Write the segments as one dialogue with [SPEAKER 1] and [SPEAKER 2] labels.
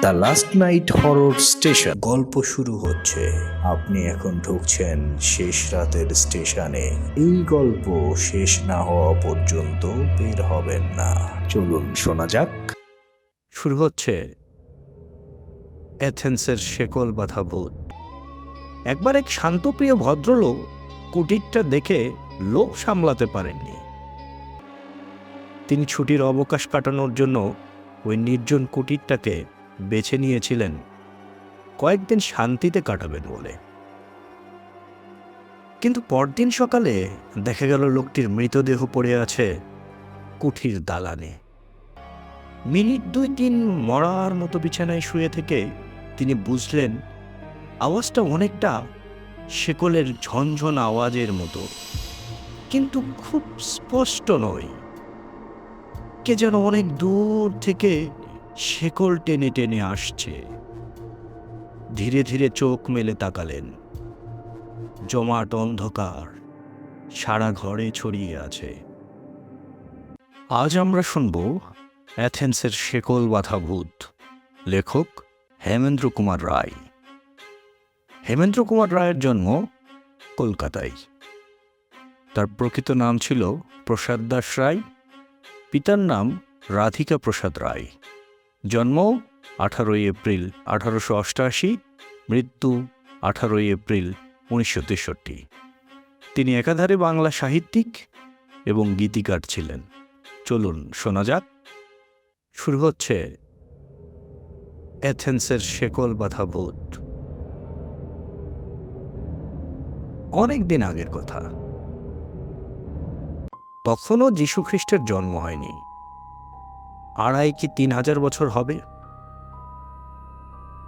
[SPEAKER 1] The last night horror station গল্প শুরু হচ্ছে। আপনি এখন ঢুকছেন শেষ রাতের স্টেশনে। এই গল্প শেষ না হওয়া পর্যন্ত বের হবেন না। চলুন শোনা যাক।
[SPEAKER 2] শুরু হচ্ছে অ্যাথেন্সের শেকল বাঁধা ভূত। একবার এক শান্তপ্রিয় ভদ্রলোক কুটিরটা দেখে লোভ সামলাতে পারেননি। তিনি ছুটির অবকাশ কাটানোর জন্য ওই নির্জন কুটিরটাকে বেছে নিয়েছিলেন। কয়েকদিন শান্তিতে কাটাবেন বলে। কিন্তু পরদিন সকালে দেখা গেল লোকটির মৃতদেহ পড়ে আছে কুঠির দালানে। মিনিট দুই তিন মরার মতো বিছানায় শুয়ে থেকে তিনি বুঝলেন, আওয়াজটা অনেকটা শেকলের ঝনঝন আওয়াজের মতো, কিন্তু খুব স্পষ্ট নয়। কে যেন অনেক দূর থেকে শেকল টেনে টেনে আসছে। ধীরে ধীরে চোখ মেলে তাকালেন। জমাট অন্ধকার, সারা ঘরে ছড়িয়ে আছে। আজ আমরা শুনব অ্যাথেন্সের শেকল বাঁধা ভূত, লেখক হেমেন্দ্র কুমার রায়। হেমেন্দ্র কুমার রায়ের জন্ম কলকাতায়। তার প্রকৃত নাম ছিল প্রসাদ দাস রায়, পিতার নাম রাধিকা প্রসাদ রায়। জন্ম আঠারোই এপ্রিল আঠারোশো অষ্টআশি মৃত্যু আঠারোই এপ্রিল উনিশশো তেষট্টি। তিনি একাধারে বাংলা সাহিত্যিক এবং গীতিকার ছিলেন। চলুন শোনা যাক। শুরু হচ্ছে অ্যাথেন্সের শেকল বাঁধা ভূত অনেক দিন আগের কথা। তখনও যীশুখ্রিস্টের জন্ম হয়নি। আড়াই কি তিন হাজার বছর হবে?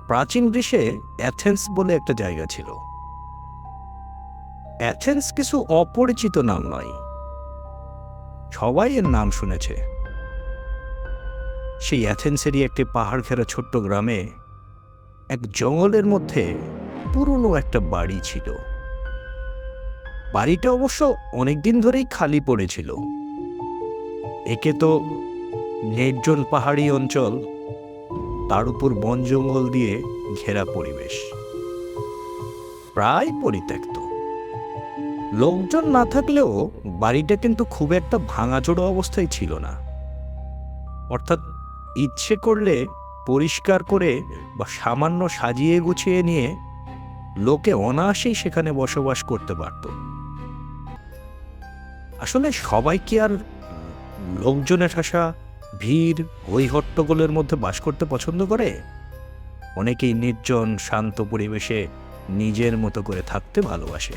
[SPEAKER 2] প্রাচীন গ্রীসে অ্যাথেন্স বলে একটা জায়গা ছিল। অ্যাথেন্স কিছু অপরিচিত নাম নয়। সবাই এর নাম শুনেছে। সেই অ্যাথেন্সেরই একটি পাহাড় ঘেরা ছোট্ট গ্রামে এক জঙ্গলের মধ্যে পুরনো একটা বাড়ি ছিল। বাড়িটা অবশ্য অনেকদিন ধরেই খালি পড়েছিল একে তো নির্জন পাহাড়ি অঞ্চল, তার উপর বন জঙ্গল দিয়ে ঘেরা পরিবেশ। প্রায় পরিত্যক্ত। লোকজন না থাকলেও বাড়িটা কিন্তু খুব একটা ভাঙাচোড়া অবস্থায় ছিল না। অর্থাৎ ইচ্ছে করলে পরিষ্কার করে বা সামান্য সাজিয়ে গুছিয়ে নিয়ে লোকে অনায়াসেই সেখানে বসবাস করতে পারত। আসলে সবাই কি আর লোকজনের ঠাসা ভিড় হই হট্টগোলের মধ্যে বাস করতে পছন্দ করে? অনেকেই নির্জন, শান্ত পরিবেশে নিজের মতো করে থাকতে ভালোবাসে।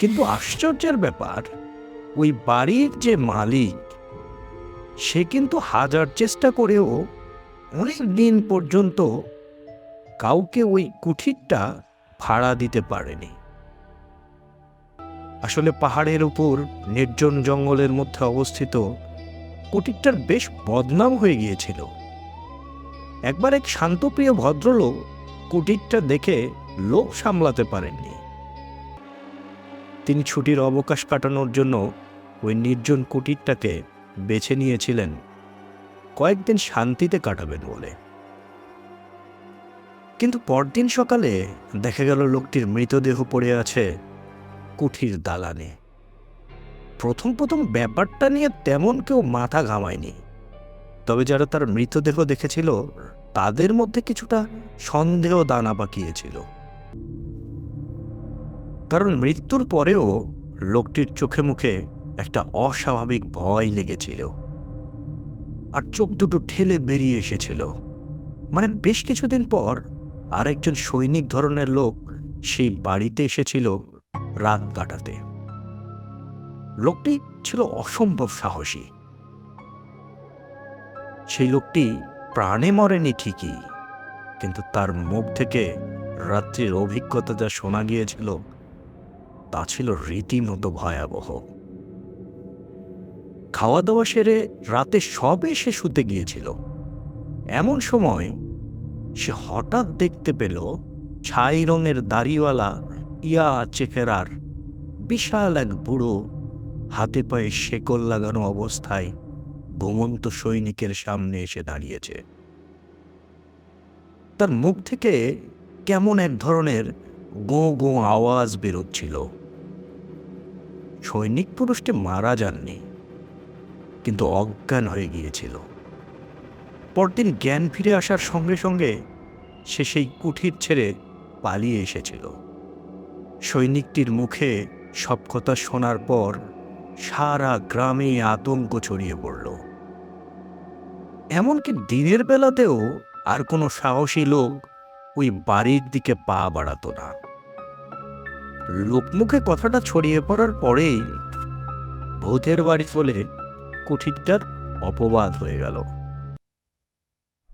[SPEAKER 2] কিন্তু আশ্চর্যের ব্যাপার, ওই বাড়ির যে মালিক, সে কিন্তু হাজার চেষ্টা করেও অনেক দিন পর্যন্ত কাউকে ওই কুঠিরটা ভাড়া দিতে পারেনি। আসলে পাহাড়ের উপর নির্জন জঙ্গলের মধ্যে অবস্থিত কুটিরটার বেশ বদনাম হয়ে গিয়েছিল। একবার এক শান্তপ্রিয় ভদ্রলোক কুটিরটা দেখে লোভ সামলাতে পারেননি। তিনি ছুটির অবকাশ কাটানোর জন্য ওই নির্জন কুটিরটাকে বেছে নিয়েছিলেন। কয়েকদিন শান্তিতে কাটাবেন বলে। কিন্তু পরদিন সকালে দেখা গেল লোকটির মৃতদেহ পড়ে আছে কুঠির দালানে। প্রথম প্রথম ব্যাপারটা নিয়ে তেমন কেউ মাথা ঘামায়নি। তবে যারা তার মৃতদেহ দেখেছিল, তাদের মধ্যে কিছুটা সন্দেহ দানা পাকিয়েছিল। কারণ মৃত্যুর পরেও লোকটির চোখে মুখে একটা অস্বাভাবিক ভয় লেগেছিল। আর চোখ দুটো ঠেলে বেরিয়ে এসেছিল। মানে বেশ কিছুদিন পর আরেকজন সৈনিক ধরনের লোক সেই বাড়িতে এসেছিল রাত কাটাতে। লোকটি ছিল অসম্ভব সাহসী। সেই লোকটি প্রাণে মরেনি ঠিকই, কিন্তু তার মুখ থেকে রাত্রির অভিজ্ঞতা যা শোনা গিয়েছিল, তা ছিল রীতিমতো ভয়াবহ। খাওয়া দাওয়া সেরে রাতে সবে সে শুতে গিয়েছিল। এমন সময় সে হঠাৎ দেখতে পেল ছাই রঙের দাড়িওয়ালা ইয়া চেকেরার বিশাল এক বুড়ো হাতে পায়ে শেকল লাগানো অবস্থায় ঘুমন্ত সৈনিকের সামনে এসে দাঁড়িয়েছে। তার মুখ থেকে কেমন এক ধরনের গো গো আওয়াজ বেরোচ্ছিল। সৈনিক পুরুষটি মারা যাননি, কিন্তু অজ্ঞান হয়ে গিয়েছিল। পরদিন জ্ঞান ফিরে আসার সঙ্গে সঙ্গে সে সেই কুঠির ছেড়ে পালিয়ে এসেছিল। সৈনিকটির মুখে সব কথা শোনার পর সারা গ্রামে আতঙ্ক ছড়িয়ে পড়ল। এমনকি দিনের বেলাতেও আর কোনো সাহসী লোক ওই বাড়ির দিকে পা বাড়াতো না। লোকমুখে কথাটা ছড়িয়ে পড়ার পরেই ভূতের বাড়ি বলে কুঠিরটার অপবাদ হয়ে গেল।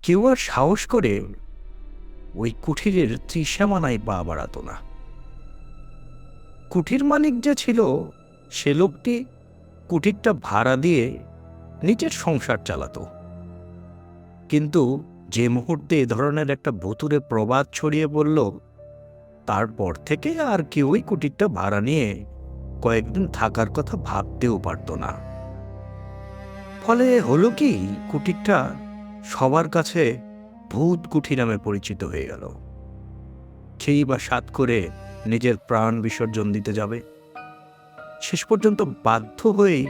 [SPEAKER 2] কেউ আর সাহস করে ওই কুঠিরের ত্রিসীমানায় পা বাড়াতো না। কুঠির মালিক যে ছিল সে লোকটি কুটিরটা ভাড়া দিয়ে নিজের সংসার চালাতো। কিন্তু যে মুহূর্তে এ ধরনের একটা ভুতুরে প্রবাদ ছড়িয়ে পড়ল, তারপর থেকে আর কেউই কুটিরটা ভাড়া নিয়ে কয়েকদিন থাকার কথা ভাবতেও পারত না। ফলে হলো কি, কুটিরটা সবার কাছে ভূত কুঠি নামে পরিচিত হয়ে গেল। সেই বা সাত করে নিজের প্রাণ বিসর্জন দিতে যাবে। শেষ পর্যন্ত বাধ্য হয়েই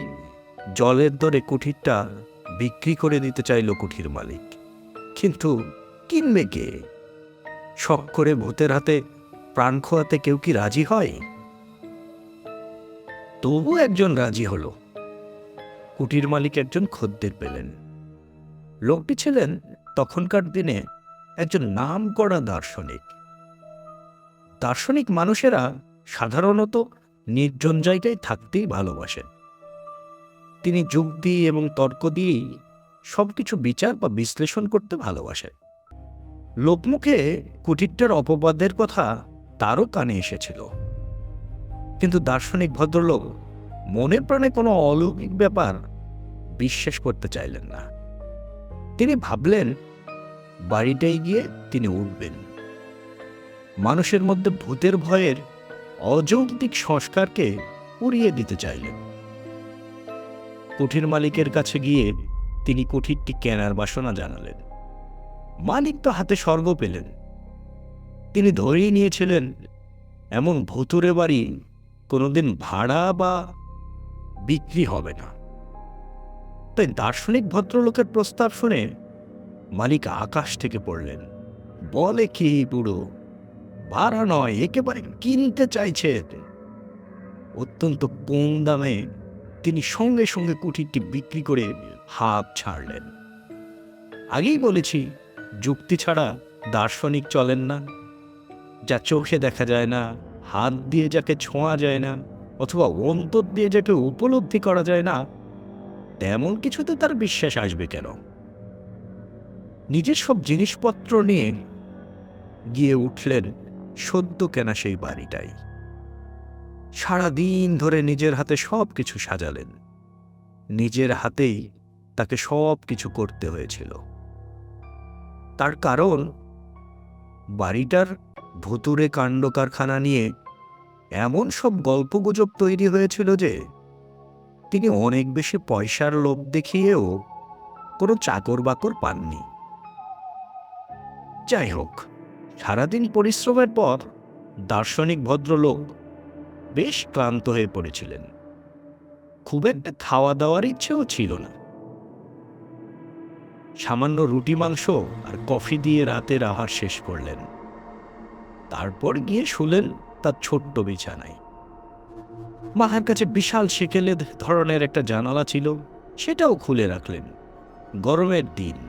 [SPEAKER 2] জলের দরে কুঠিরটা বিক্রি করে দিতে চাইল কুঠির মালিক। কিন্তু কিনবে কে? শখ করে ভূতের হাতে প্রাণ খোয়াতে কেউ কি রাজি হয়? তবু একজন রাজি হলো। কুটির মালিক একজন খদ্দের পেলেন। লোকটি ছিলেন তখনকার দিনে একজন নাম করা দার্শনিক। দার্শনিক মানুষেরা সাধারণত নির্জন জায়গায় থাকতেই ভালোবাসেন। তিনি যুক্তি এবং তর্ক দিয়েই সবকিছু বিচার বা বিশ্লেষণ করতে ভালোবাসেন। লোকমুখে কুটিরটার অপবাদের কথা তারও কানে এসেছিল। কিন্তু দার্শনিক ভদ্রলোক মনে প্রাণে কোনো অলৌকিক ব্যাপার বিশ্বাস করতে চাইলেন না। তিনি ভাবলেন বাড়িটায় গিয়ে তিনি উঠবেন। মানুষের মধ্যে ভূতের ভয়ের অযৌক্তিক সংস্কারকে উড়িয়ে দিতে চাইলেন। কুঠির মালিকের কাছে গিয়ে তিনি কুঠিরটি কেনার বাসনা জানালেন। মালিক তো হাতে স্বর্গ পেলেন। তিনি ধরেই নিয়েছিলেন, এমন ভুতুরে বাড়ি কোনোদিন ভাড়া বা বিক্রি হবে না। তাই দার্শনিক ভদ্রলোকের প্রস্তাব শুনে মালিক আকাশ থেকে পড়লেন। বলে কি বুড়ো ভাড়া নয়, একেবারে কিনতে চাইছে অত্যন্ত কম দামে তিনি সঙ্গে সঙ্গে কুঠিরটি বিক্রি করে হাত ছাড়লেন। আগেই বলেছি, যুক্তি ছাড়া দার্শনিক চলেন না। যা চোখে দেখা যায় না, হাত দিয়ে যাকে ছোঁয়া যায় না, অথবা অন্তর দিয়ে যাকে উপলব্ধি করা যায় না, তেমন কিছুতে তার বিশ্বাস আসবে কেন? নিজের সব জিনিসপত্র নিয়ে গিয়ে উঠলেন সদ্য কেনা সেই বাড়িটাই। সারা দিন ধরে নিজের হাতে সব কিছু সাজালেন। নিজের হাতেই তাকে সব কিছু করতে হয়েছিল। তার কারণ, বাড়িটার ভুতুরে কাণ্ড কারখানা নিয়ে এমন সব গল্পগুজব তৈরি হয়েছিল যে, তিনি অনেক বেশি পয়সার লোভ দেখিয়েও কোনো চাকর বাকর পাননি। যাই হোক সারাদিন পরিশ্রমের পর দার্শনিক ভদ্রলোক বেশ ক্লান্ত হয়ে পড়েছিলেন। খুব একটা খাওয়া দাওয়ার ইচ্ছেও ছিল না। সামান্য রুটি, মাংস আর কফি দিয়ে রাতের আহার শেষ করলেন। তারপর গিয়ে শুলেন তার ছোট্ট বিছানায়। মাহার কাছে বিশাল সেকেলে ধরনের একটা জানালা ছিল, সেটাও খুলে রাখলেন। গরমের দিন।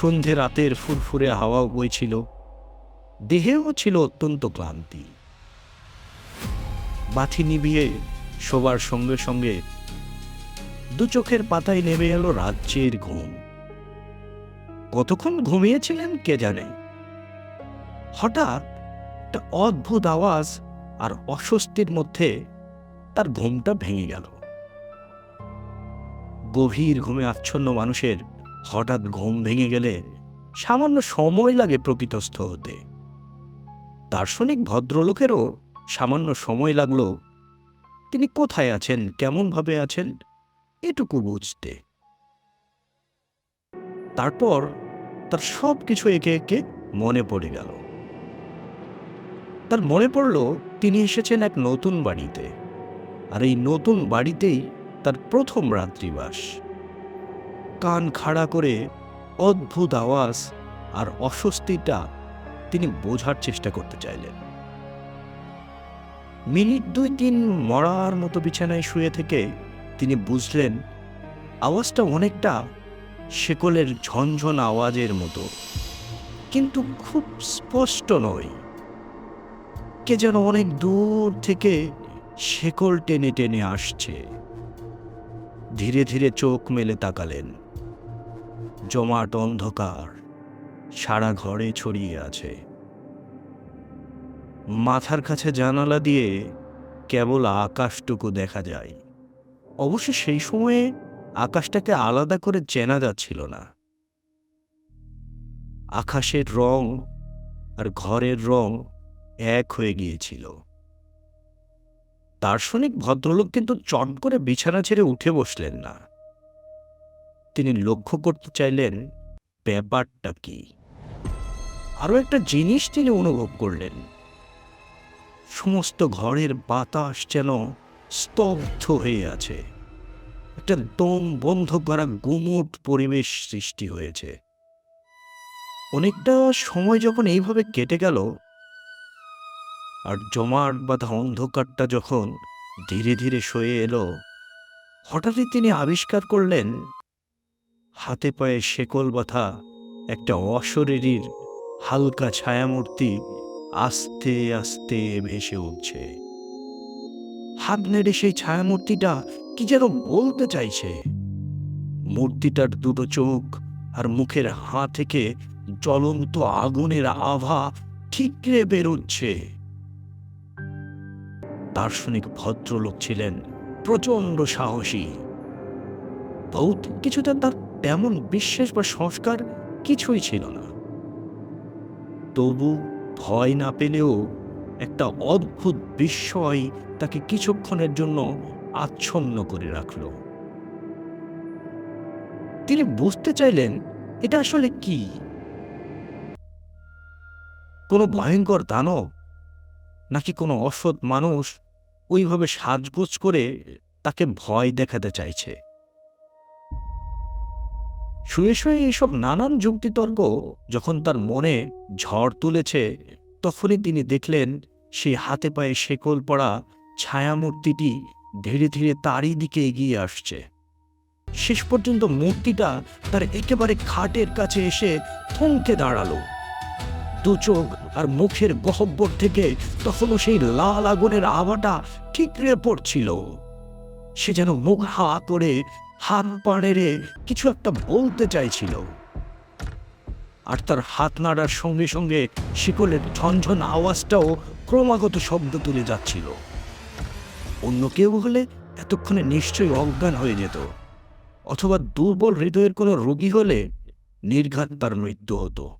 [SPEAKER 2] সন্ধে রাতের ফুরফুরে হাওয়াও বইছিল। দেহেও ছিল অত্যন্ত ক্লান্তি। বাতি নিভিয়ে শোবার সঙ্গে সঙ্গে দু চোখের পাতায় নেমে এলো রাজ্যের ঘুম। কতক্ষণ ঘুমিয়েছিলেন কে জানে? হঠাৎ একটা অদ্ভুত আওয়াজ আর অস্বস্তির মধ্যে তার ঘুমটা ভেঙে গেল। গভীর ঘুমে আচ্ছন্ন মানুষের হঠাৎ ঘুম ভেঙে গেলে সামান্য সময় লাগে প্রকৃতস্থ হতে। দার্শনিক ভদ্রলোকেরও সামান্য সময় লাগল, তিনি কোথায় আছেন, কেমনভাবে আছেন, এটুকু বুঝতে। তারপর তার সব কিছু একে একে মনে পড়ে গেল। তার মনে পড়ল, তিনি এসেছেন এক নতুন বাড়িতে। আর এই নতুন বাড়িতেই তার প্রথম রাত্রিবাস। কান খাড়া করে অদ্ভুত আওয়াজ আর অস্বস্তিটা তিনি বোঝার চেষ্টা করতে চাইলেন। মিনিট দুই তিন মরার মতো বিছানায় শুয়ে থেকে তিনি বুঝলেন, আওয়াজটা অনেকটা শেকলের ঝনঝন আওয়াজের মতো, কিন্তু খুব স্পষ্ট নয়। কে যেন অনেক দূর থেকে শেকল টেনে টেনে আসছে। ধীরে ধীরে চোখ মেলে তাকালেন। জমাট অন্ধকার, সারা ঘরে ছড়িয়ে আছে। মাথার কাছে জানালা দিয়ে কেবল আকাশটুকু দেখা যায়। অবশ্য সেই সময়ে আকাশটাকে আলাদা করে চেনা যাচ্ছিল না। আকাশের রং আর ঘরের রং এক হয়ে গিয়েছিল। দার্শনিক ভদ্রলোক কিন্তু চট করে বিছানা ছেড়ে উঠে বসলেন না। তিনি লক্ষ্য করতে চাইলেন, ব্যাপারটা কি? আরও একটা জিনিস তিনি অনুভব করলেন। সমস্ত ঘরের বাতাস যেন স্তব্ধ হয়ে আছে। একটা দম বন্ধ করা গুমট পরিবেশ সৃষ্টি হয়েছে। অনেকটা সময় যখন এইভাবে কেটে গেল, আর জমাট বাঁধা অন্ধকারটা যখন ধীরে ধীরে সয়ে এলো, হঠাৎই তিনি আবিষ্কার করলেন হাতে পায়ে শেকল বাঁধা একটা অশরীরীর হালকা ছায়ামূর্তি আস্তে আস্তে ভেসে উঠছে। হাত নেড়ে সেই ছায়ামূর্তিটা কি যেন বলতে চাইছে। মূর্তিটার দুটো চোখ আর মুখের হাঁ থেকে জ্বলন্ত আগুনের আভা ঠিকরে বেরোচ্ছে। দার্শনিক ভদ্রলোক ছিলেন, প্রচণ্ড সাহসী। ভৌতিক কিছুতে তার তেমন বিশ্বাস বা সংস্কার কিছুই ছিল না। তবু ভয় না পেলেও একটা অদ্ভুত বিস্ময় তাকে কিছুক্ষণের জন্য আচ্ছন্ন করে রাখল। তিনি বুঝতে চাইলেন, এটা আসলে কি? কোনো ভয়ঙ্কর দানব? নাকি কোনো অসৎ মানুষ ওইভাবে সাজগোজ করে তাকে ভয় দেখাতে চাইছে? শুয়ে শুয়ে এইসব নানান যুক্তিতর্ক যখন তার মনে ঝড় তুলেছে, তখনই তিনি দেখলেন সেই হাতে পায়ে শেকল পড়া ছায়ামূর্তিটি ধীরে ধীরে তারই দিকে এগিয়ে আসছে। শেষ পর্যন্ত মূর্তিটা তার একেবারে খাটের কাছে এসে থমকে দাঁড়াল। দু চোখ আর মুখের গহব্বর থেকে তখনও সেই লাল আগুনের আভাটা ঠিকরে পড়ছিল। সে যেন মুখ হা করে হাত পাড়েরে কিছু একটা বলতে চাইছিল। আর তার হাত নাড়ার সঙ্গে সঙ্গে শিকলের ঝনঝন আওয়াজটাও ক্রমাগত শব্দ তুলে যাচ্ছিল। অন্য কেউ হলে এতক্ষণে নিশ্চয়ই অজ্ঞান হয়ে যেত, অথবা দুর্বল হৃদয়ের কোনো রোগী হলে নির্ঘাত তার মৃত্যু হতো।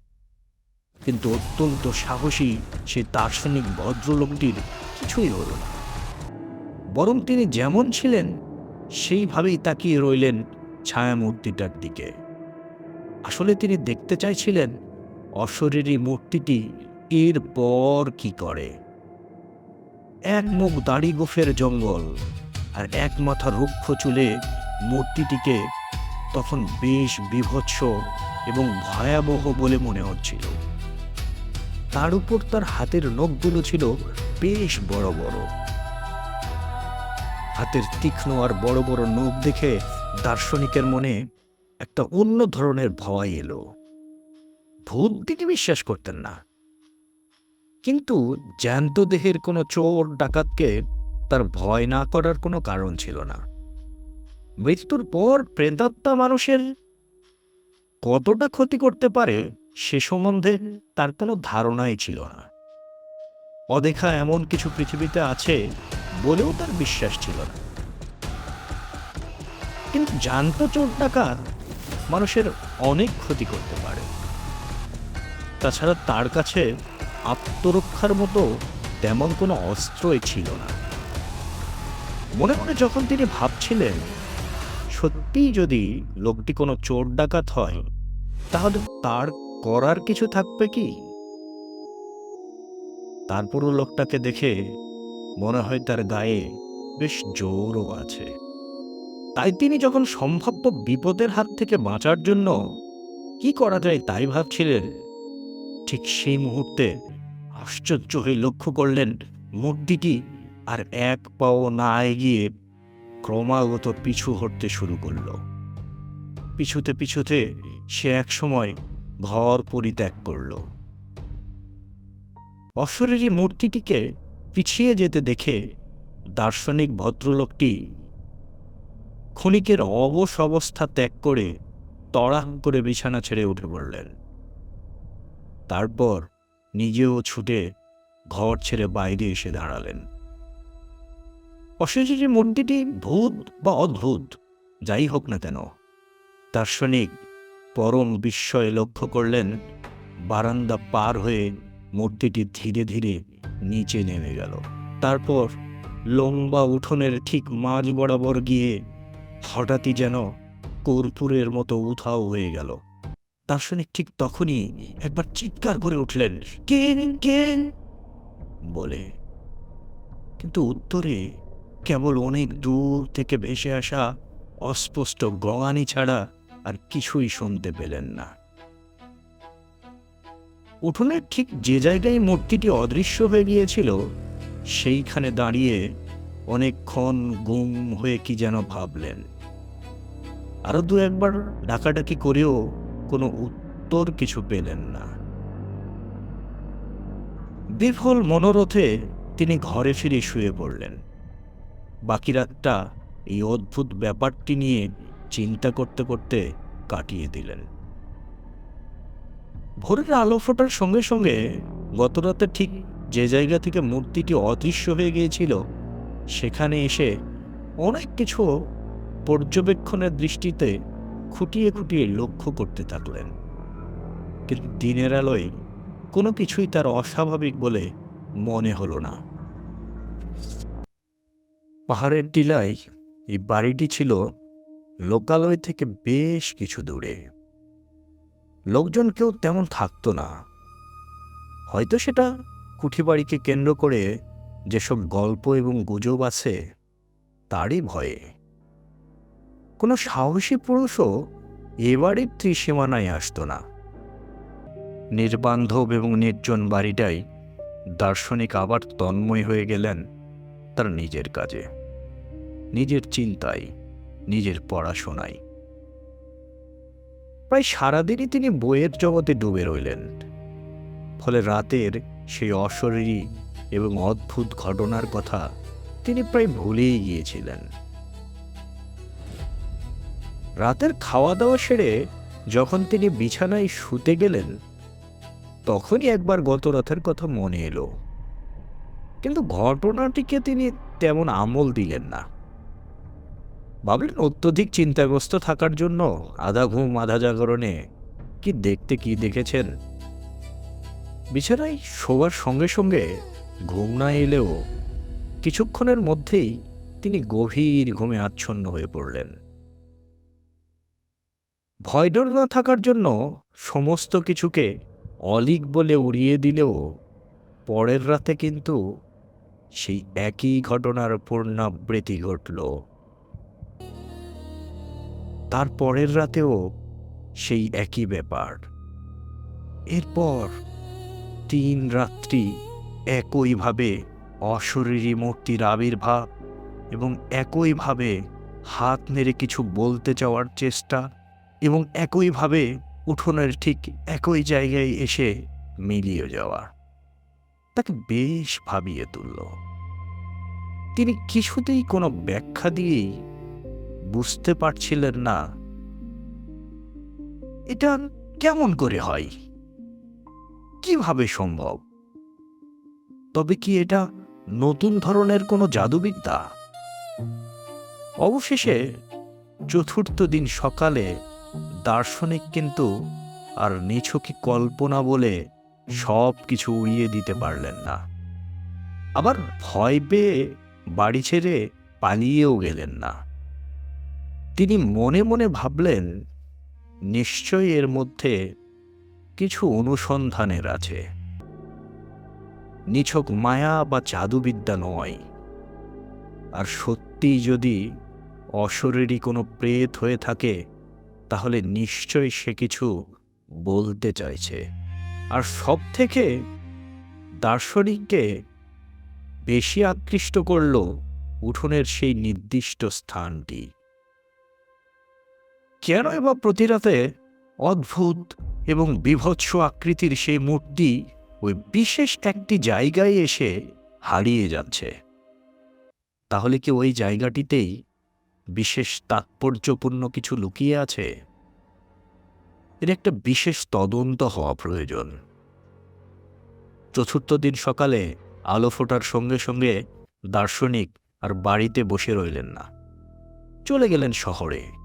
[SPEAKER 2] কিন্তু অত্যন্ত সাহসী সে দার্শনিক ভদ্রলোকটির কিছুই হল না। বরং তিনি যেমন ছিলেন সেইভাবেই তাকিয়ে রইলেন ছায়ামূর্তিটার দিকে। আসলে তিনি দেখতে চাইছিলেন অশরীরী মূর্তিটি এর পর কি করে। এক মুখ দাড়ি গোফের জঙ্গল আর এক মাথা রুক্ষ চুলে মূর্তিটিকে তখন বেশ বিভৎস এবং ভয়াবহ বলে মনে হচ্ছিল। তার উপর তার হাতের নখগুলো ছিল বেশ বড় বড়। হাতের তীক্ষ্ণ আর বড় বড় নখ দেখে দার্শনিকের মনে একটা অন্য ধরনের ভয় এলো। ভূত তিনি বিশ্বাস করতেন না। কিন্তু জ্যান্ত দেহের কোনো চোর ডাকাতকে তার ভয় না করার কোনো কারণ ছিল না। মৃত্যুর পর প্রেতাত্মা মানুষের কতটা ক্ষতি করতে পারে সে সম্বন্ধে তার কোনো ধারণাই ছিল না। অদেখা এমন কিছু পৃথিবীতে আছে বলেও তার বিশ্বাস ছিল না। কিন্তু জানতো চোর ডাকাত মানুষের অনেক ক্ষতি করতে পারে। তাছাড়া তার কাছে আত্মরক্ষার মতো তেমন কোনো অস্ত্রই ছিল না। মনে মনে যখন তিনি ভাবছিলেন, সত্যিই যদি লোকটি কোনো চোর ডাকাত হয়, তাহলে তার করার কিছু থাকবে কি? তারপরও লোকটাকে দেখে মনে হয় তার গায়ে বেশ জোরও আছে। তাই তিনি যখন সম্ভাব্য বিপদের হাত থেকে বাঁচার জন্য কি করা যায় তাই ভাবছিলেন, ঠিক সেই মুহূর্তে আশ্চর্য হয়ে লক্ষ্য করলেন মূর্তিটি আর এক পাও না এগিয়ে ক্রমাগত পিছু হটতে শুরু করল। পিছুতে পিছুতে সে এক সময় ঘর পরিত্যাগ করল। অশরীরী মূর্তিটিকে পিছিয়ে যেতে দেখে দার্শনিক ভদ্রলোকটি ক্ষণিকের অবশ অবস্থা ত্যাগ করে তড়াং করে বিছানা ছেড়ে উঠে পড়লেন। তারপর নিজেও ছুটে ঘর ছেড়ে বাইরে এসে দাঁড়ালেন। অশরীরী মূর্তিটি ভূত বা অদ্ভুত, যাই হোক না কেন, দার্শনিক পরম বিস্ময়ে লক্ষ্য করলেন, বারান্দা পার হয়ে মূর্তিটি ধীরে ধীরে নিচে নেমে গেল। তারপর লম্বা উঠোনের ঠিক মাঝ বরাবর গিয়ে হঠাৎই যেন কর্পূরের মতো উধাও হয়ে গেল। তার দার্শনিক ঠিক তখনই একবার চিৎকার করে উঠলেন কে কে বলে, কিন্তু উত্তরে কেবল অনেক দূর থেকে ভেসে আসা অস্পষ্ট গঙানি ছাড়া আর কিছুই শুনতে পেলেন না। উঠোনের ঠিক যে জায়গায় মূর্তিটি অদৃশ্য হয়ে গিয়েছিল, সেইখানে দাঁড়িয়ে অনেকক্ষণ গুম হয়ে কি যেন ভাবলেন। আরও দু একবার ডাকাডাকি করেও কোনো উত্তর কিছু পেলেন না। বিফল মনোরথে তিনি ঘরে ফিরে শুয়ে পড়লেন। বাকি রাতটা এই অদ্ভুত ব্যাপারটি নিয়ে চিন্তা করতে করতে কাটিয়ে দিলেন। ভোরের আলো ফোটার সঙ্গে সঙ্গে গতরাতে ঠিক যে জায়গা থেকে মূর্তিটি অদৃশ্য হয়ে গিয়েছিল, সেখানে এসে অনেক কিছু পর্যবেক্ষণের দৃষ্টিতে খুঁটিয়ে খুঁটিয়ে লক্ষ্য করতে থাকলেন। কিন্তু দিনের আলোয় কোনো কিছুই তার অস্বাভাবিক বলে মনে হলো না। পাহাড়ের টিলায় এই বাড়িটি ছিল লোকালয় থেকে বেশ কিছু দূরে। লোকজন কেউ তেমন থাকতো না। হয়তো সেটা কুঠিবাড়িকে কেন্দ্র করে যেসব গল্প এবং গুজব আছে, তারই ভয়ে। কোনো সাহসী পুরুষও এ বাড়ির ত্রিসীমানায় আসতো না। নির্বান্ধব এবং নির্জন বাড়িটাই দার্শনিক আবার তন্ময় হয়ে গেলেন তার নিজের কাজে, নিজের চিন্তায়, নিজের পড়াশোনায়। প্রায় সারাদিনই তিনি বইয়ের জগতে ডুবে রইলেন। ফলে রাতের সেই অশরীরী এবং অদ্ভুত ঘটনার কথা তিনি প্রায় ভুলেই গিয়েছিলেন। রাতের খাওয়া দাওয়া সেরে যখন তিনি বিছানায় শুতে গেলেন, তখনই একবার গত রাতের কথা মনে এলো। কিন্তু ঘটনাটিকে তিনি তেমন আমল দিলেন না। ভাবলেন অত্যধিক চিন্তাগ্রস্ত থাকার জন্য আধা ঘুম, আধা জাগরণে কি দেখতে কি দেখেছেন? বিছানায় শোবার সঙ্গে সঙ্গে ঘুম না এলেও কিছুক্ষণের মধ্যেই তিনি গভীর ঘুমে আচ্ছন্ন হয়ে পড়লেন। ভয়ডর না থাকার জন্য সমস্ত কিছুকে অলিক বলে উড়িয়ে দিলেও পরের রাতে কিন্তু সেই একই ঘটনার পুনরাবৃত্তি ঘটল। তার পরের রাতেও সেই একই ব্যাপার। এরপর তিন রাত্রি একইভাবে অশরীরী মূর্তির আবির্ভাব এবং একইভাবে হাত নেড়ে কিছু বলতে চাওয়ার চেষ্টা এবং একইভাবে উঠোনের ঠিক একই জায়গায় এসে মিলিয়ে যাওয়া। তাকে বেশ ভাবিয়ে তুলল। তিনি কিছুতেই কোনো ব্যাখ্যা দিয়েই বুঝতে পারছিলেন না। এটা কেমন করে হয়? কীভাবে সম্ভব? তবে কি এটা নতুন ধরনের কোনো জাদুবিদ্যা? অবশেষে চতুর্থ দিন সকালে দার্শনিক কিন্তু আর নিছকি কল্পনা বলে সব কিছু উড়িয়ে দিতে পারলেন না। আবার ভয় পেয়ে বাড়ি ছেড়ে পালিয়েও গেলেন না। তিনি মনে মনে ভাবলেন নিশ্চয়ই এর মধ্যে কিছু অনুসন্ধানের আছে। নিছক মায়া বা জাদুবিদ্যা নয়। আর সত্যি যদি অশরীরী কোনো প্রেত হয়ে থাকে, তাহলে নিশ্চয়ই সে কিছু বলতে চাইছে। আর সব থেকে দার্শনিককে বেশি আকৃষ্ট করল উঠোনের সেই নির্দিষ্ট স্থানটি। কেন বা প্রতি রাতে অদ্ভুত এবং বিভৎস আকৃতির সেই মূর্তি ওই বিশেষ একটি জায়গায় এসে হারিয়ে যাচ্ছে। তাহলে কি ওই জায়গাটিতেই বিশেষ তাৎপর্যপূর্ণ কিছু লুকিয়ে আছে? এর একটা বিশেষ তদন্ত হওয়া প্রয়োজন। চতুর্থ দিন সকালে আলো ফোটার সঙ্গে সঙ্গে দার্শনিক আর বাড়িতে বসে রইলেন না। চলে গেলেন শহরে।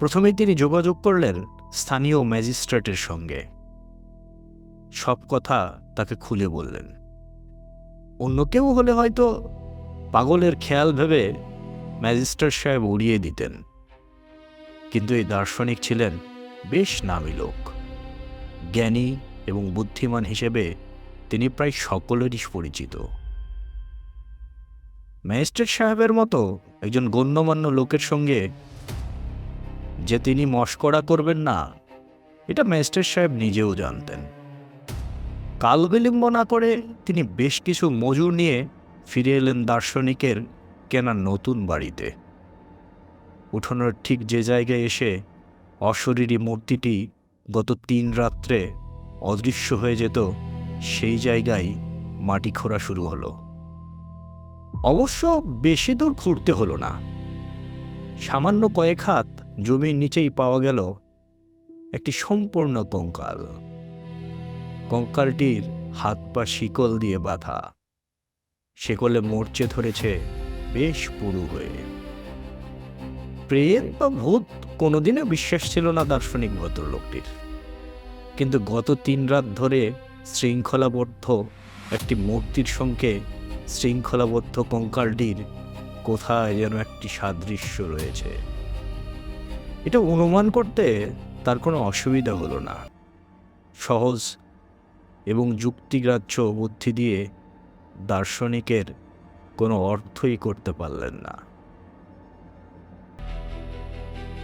[SPEAKER 2] প্রথমেই তিনি যোগাযোগ করলেন স্থানীয় ম্যাজিস্ট্রেটের সঙ্গে। সব কথা তাকে খুলে বললেন। অন্য কেউ হলে হয়তো পাগলের খেয়াল ভেবে ম্যাজিস্ট্রেট সাহেব উড়িয়ে দিতেন। কিন্তু এই দার্শনিক ছিলেন বেশ নামী লোক। জ্ঞানী এবং বুদ্ধিমান হিসেবে তিনি প্রায় সকলেরই পরিচিত। ম্যাজিস্ট্রেট সাহেবের মতো একজন গণ্যমান্য লোকের সঙ্গে যে তিনি মস্করা করবেন না, এটা ম্যাজিস্ট্রেট সাহেব নিজেও জানতেন। কাল বিলম্ব না করে তিনি বেশ কিছু মজুর নিয়ে ফিরে এলেন দার্শনিকের কেনা নতুন বাড়িতে। উঠোনের ঠিক যে জায়গায় এসে অশরীরী মূর্তিটি গত তিন রাত্রে অদৃশ্য হয়ে যেত, সেই জায়গায় মাটি খোঁড়া শুরু হলো। অবশ্য বেশি দূর খুঁড়তে হলো না। সামান্য কয়েক হাত জমির নিচেই পাওয়া গেল একটি সম্পূর্ণ কঙ্কাল। কঙ্কালটির হাত পা শিকল দিয়ে বাঁধা। শিকলে মরচে ধরেছে বেশ পুরু হয়ে। প্রেত বা ভূত কোনোদিনও বিশ্বাস ছিল না দার্শনিক ভদ্রলোকটির। কিন্তু গত তিন রাত ধরে শৃঙ্খলাবদ্ধ একটি মূর্তির সঙ্গে শৃঙ্খলাবদ্ধ কঙ্কালটির কোথায় যেন একটি সাদৃশ্য রয়েছে। এটা অনুমান করতে তার কোনো অসুবিধা হলো না। সহজ এবং যুক্তিগ্রাহ্য বুদ্ধি দিয়ে দার্শনিকের কোনো অর্থই করতে পারলেন না।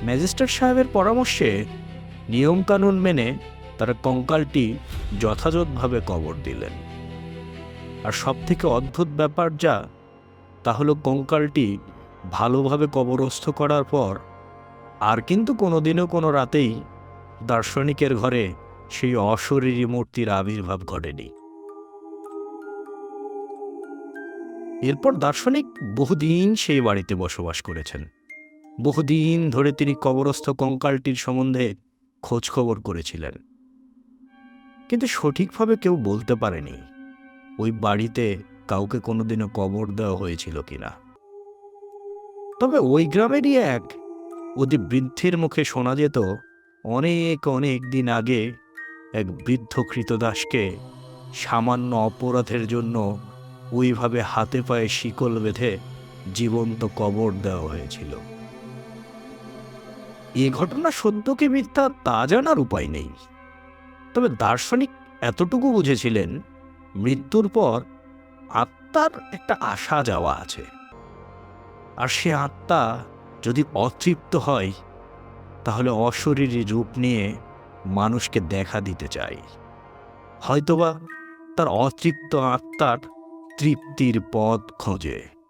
[SPEAKER 2] ম্যাজিস্ট্রেট সাহেবের পরামর্শে নিয়মকানুন মেনে তারা কঙ্কালটি যথাযথভাবে কবর দিলেন। আর সবথেকে অদ্ভুত ব্যাপার যা, তা হলো কঙ্কালটি ভালোভাবে কবরস্থ করার পর আর কিন্তু কোনোদিনও কোনো রাতেই দার্শনিকের ঘরে সেই অশরীরী মূর্তির আবির্ভাব ঘটেনি। এরপর দার্শনিক বহুদিন সেই বাড়িতে বসবাস করেছেন। বহুদিন ধরে তিনি কবরস্থ কঙ্কালটির সম্বন্ধে খোঁজখবর করেছিলেন। কিন্তু সঠিকভাবে কেউ বলতে পারেনি ওই বাড়িতে কাউকে কোনোদিনও কবর দেওয়া হয়েছিল কিনা। তবে ওই গ্রামেরই এক অতি বৃদ্ধির মুখে শোনা যেত, অনেক অনেক দিন আগে এক বৃদ্ধ কৃতদাসকে সামান্য অপরাধের জন্য ওইভাবে হাতে পায়ে শিকল বেঁধে জীবন্ত কবর দেওয়া হয়েছিল। এ ঘটনা সত্য কি মিথ্যা তা জানার উপায় নেই। তবে দার্শনিক এতটুকু বুঝেছিলেন, মৃত্যুর পর আত্মার একটা আশা যাওয়া আছে। আর সে আত্মা যদি অতৃপ্ত হয়, তাহলে অশরীরী রূপ নিয়ে মানুষকে দেখা দিতে চাই। হয়তোবা তার অতৃপ্ত আত্মার তৃপ্তির পথ খোঁজে।